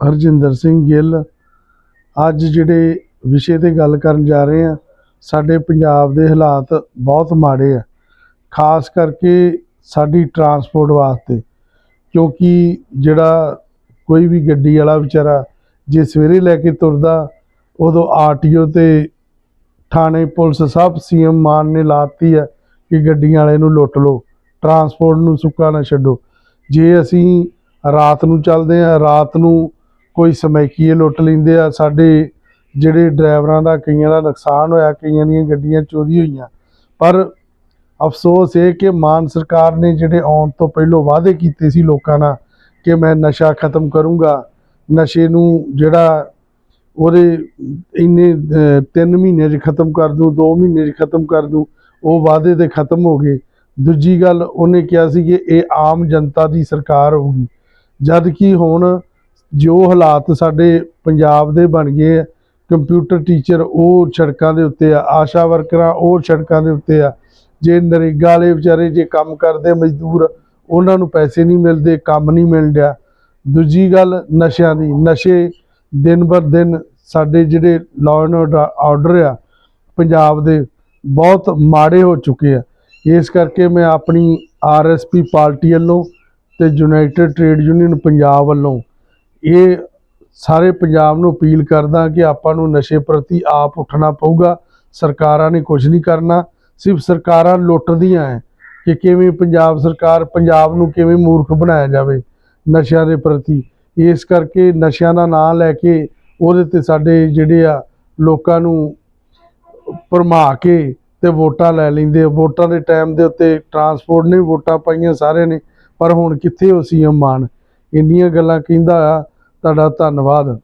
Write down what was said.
ਹਰਜਿੰਦਰ ਸਿੰਘ ਗਿੱਲ, ਅੱਜ ਜਿਹੜੇ ਵਿਸ਼ੇ ਤੇ ਗੱਲ ਕਰਨ ਜਾ ਰਹੇ ਹਾਂ, ਸਾਡੇ ਪੰਜਾਬ ਦੇ ਹਾਲਾਤ ਬਹੁਤ ਮਾੜੇ ਆ। ਖਾਸ ਕਰਕੇ ਸਾਡੀ ਟਰਾਂਸਪੋਰਟ ਵਾਸਤੇ, ਕਿਉਂਕਿ ਜਿਹੜਾ ਕੋਈ ਵੀ ਗੱਡੀ ਵਾਲਾ ਵਿਚਾਰਾ ਜੇ ਸਵੇਰੇ ਲੈ ਕੇ ਤੁਰਦਾ, ਉਦੋਂ ਆਰਟੀਓ ਤੇ ਥਾਣੇ ਪੁਲਿਸ ਸਭ ਸੀਐਮ ਮਾਨ ਨੇ ਲਾਤੀ ਹੈ ਕਿ ਗੱਡੀਆਂ ਵਾਲੇ ਨੂੰ ਲੁੱਟ ਲਓ, ਟਰਾਂਸਪੋਰਟ ਨੂੰ ਸੁੱਕਾ ਨਾ ਛੱਡੋ। ਜੇ ਅਸੀਂ ਰਾਤ ਨੂੰ ਚੱਲਦੇ ਆ ਰਾਤ ਨੂੰ ਕੋਈ ਸਮੈਕੀਏ ਲੁੱਟ ਲੈਂਦੇ ਆ, ਸਾਡੇ ਜਿਹੜੇ ਡਰਾਈਵਰਾਂ ਦਾ ਕਈਆਂ ਦਾ ਨੁਕਸਾਨ ਹੋਇਆ, ਕਈਆਂ ਦੀਆਂ ਗੱਡੀਆਂ ਚੋਰੀ ਹੋਈਆਂ। ਪਰ ਅਫਸੋਸ ਇਹ ਕਿ ਮਾਨ ਸਰਕਾਰ ਨੇ ਜਿਹੜੇ ਆਉਣ ਤੋਂ ਪਹਿਲਾਂ ਵਾਅਦੇ ਕੀਤੇ ਸੀ ਲੋਕਾਂ ਨਾਲ ਕਿ ਮੈਂ ਨਸ਼ਾ ਖਤਮ ਕਰੂੰਗਾ, ਨਸ਼ੇ ਨੂੰ ਜਿਹੜਾ ਉਹਦੇ ਇੰਨੇ 3 ਮਹੀਨੇ 'ਚ ਖਤਮ ਕਰ ਦੂੰ 2 ਮਹੀਨੇ 'ਚ ਖਤਮ ਕਰ ਦੂੰ, ਉਹ ਵਾਅਦੇ ਤੇ ਖਤਮ ਹੋ ਗਏ। ਦੂਜੀ ਗੱਲ ਉਹਨੇ ਕਿਹਾ ਸੀ ਕਿ ਇਹ ਆਮ ਜਨਤਾ ਦੀ ਸਰਕਾਰ ਹੋਊਗੀ। ਜਦ ਕਿ ਹੁਣ ਜੋ ਹਾਲਾਤ ਸਾਡੇ ਪੰਜਾਬ ਦੇ ਬਣ ਗਏ ਆ ਕੰਪਿਊਟਰ ਟੀਚਰ ਉਹ ਸੜਕਾਂ ਦੇ ਉੱਤੇ ਆ, ਆਸ਼ਾ ਵਰਕਰਾਂ ਉਹ ਸੜਕਾਂ ਦੇ ਉੱਤੇ ਆ, ਜੇ ਨਰੇਗਾ ਵਾਲੇ ਵਿਚਾਰੇ ਜੇ ਕੰਮ ਕਰਦੇ ਮਜ਼ਦੂਰ, ਉਹਨਾਂ ਨੂੰ ਪੈਸੇ ਨਹੀਂ ਮਿਲਦੇ, ਕੰਮ ਨਹੀਂ ਮਿਲ ਰਿਹਾ ਦੂਜੀ ਗੱਲ ਨਸ਼ਿਆਂ ਦੀ, ਨਸ਼ੇ ਦਿਨ ਬਰ ਦਿਨ ਸਾਡੇ ਜਿਹੜੇ ਲਾਅ ਐਂਡ ਆਰਡਰ ਆ, ਪੰਜਾਬ ਦੇ ਬਹੁਤ ਮਾੜੇ ਹੋ ਚੁੱਕੇ ਆ। ਇਸ ਕਰਕੇ ਮੈਂ ਆਪਣੀ ਆਰਐਸਪੀ ਪਾਰਟੀ ਵੱਲੋਂ ਤੇ ਯੂਨਾਈਟਿਡ ਟ੍ਰੇਡ ਯੂਨੀਅਨ ਪੰਜਾਬ ਵੱਲੋਂ ਇਹ ਸਾਰੇ ਪੰਜਾਬ ਨੂੰ ਅਪੀਲ ਕਰਦਾ ਕਿ ਆਪਾਂ ਨੂੰ ਨਸ਼ੇ ਪ੍ਰਤੀ ਆਪ ਉੱਠਣਾ ਪਊਗਾ। ਸਰਕਾਰਾਂ ਨੇ ਕੁਝ ਨਹੀਂ ਕਰਨਾ। ਸਿਰਫ ਸਰਕਾਰਾਂ ਲੁੱਟਦੀਆਂ ਹੈ ਕਿ ਕਿਵੇਂ ਪੰਜਾਬ ਸਰਕਾਰ ਪੰਜਾਬ ਨੂੰ ਕਿਵੇਂ ਮੂਰਖ ਬਣਾਇਆ ਜਾਵੇ ਨਸ਼ਿਆਂ ਦੇ ਪ੍ਰਤੀ। ਇਸ ਕਰਕੇ ਨਸ਼ਿਆਂ ਦਾ ਨਾਂ ਲੈ ਕੇ ਉਹਦੇ ਤੇ ਸਾਡੇ ਜਿਹੜੇ ਆ ਲੋਕਾਂ ਨੂੰ ਭਰਮਾ ਕੇ ਤੇ ਵੋਟਾਂ ਲੈ ਲੈਂਦੇ ਵੋਟਾਂ ਦੇ ਟਾਈਮ ਦੇ ਉੱਤੇ ਟਰਾਂਸਪੋਰਟ ਨੇ ਵੀ ਵੋਟਾਂ ਪਾਈਆਂ ਸਾਰਿਆਂ ਨੇ, ਪਰ ਹੁਣ ਕਿੱਥੇ ਉਹ ਸੀਐਮ ਮਾਨ ਇੰਨੀਆਂ ਗੱਲਾਂ ਕਹਿੰਦਾ ਆ ਤੁਹਾਡਾ ਧੰਨਵਾਦ।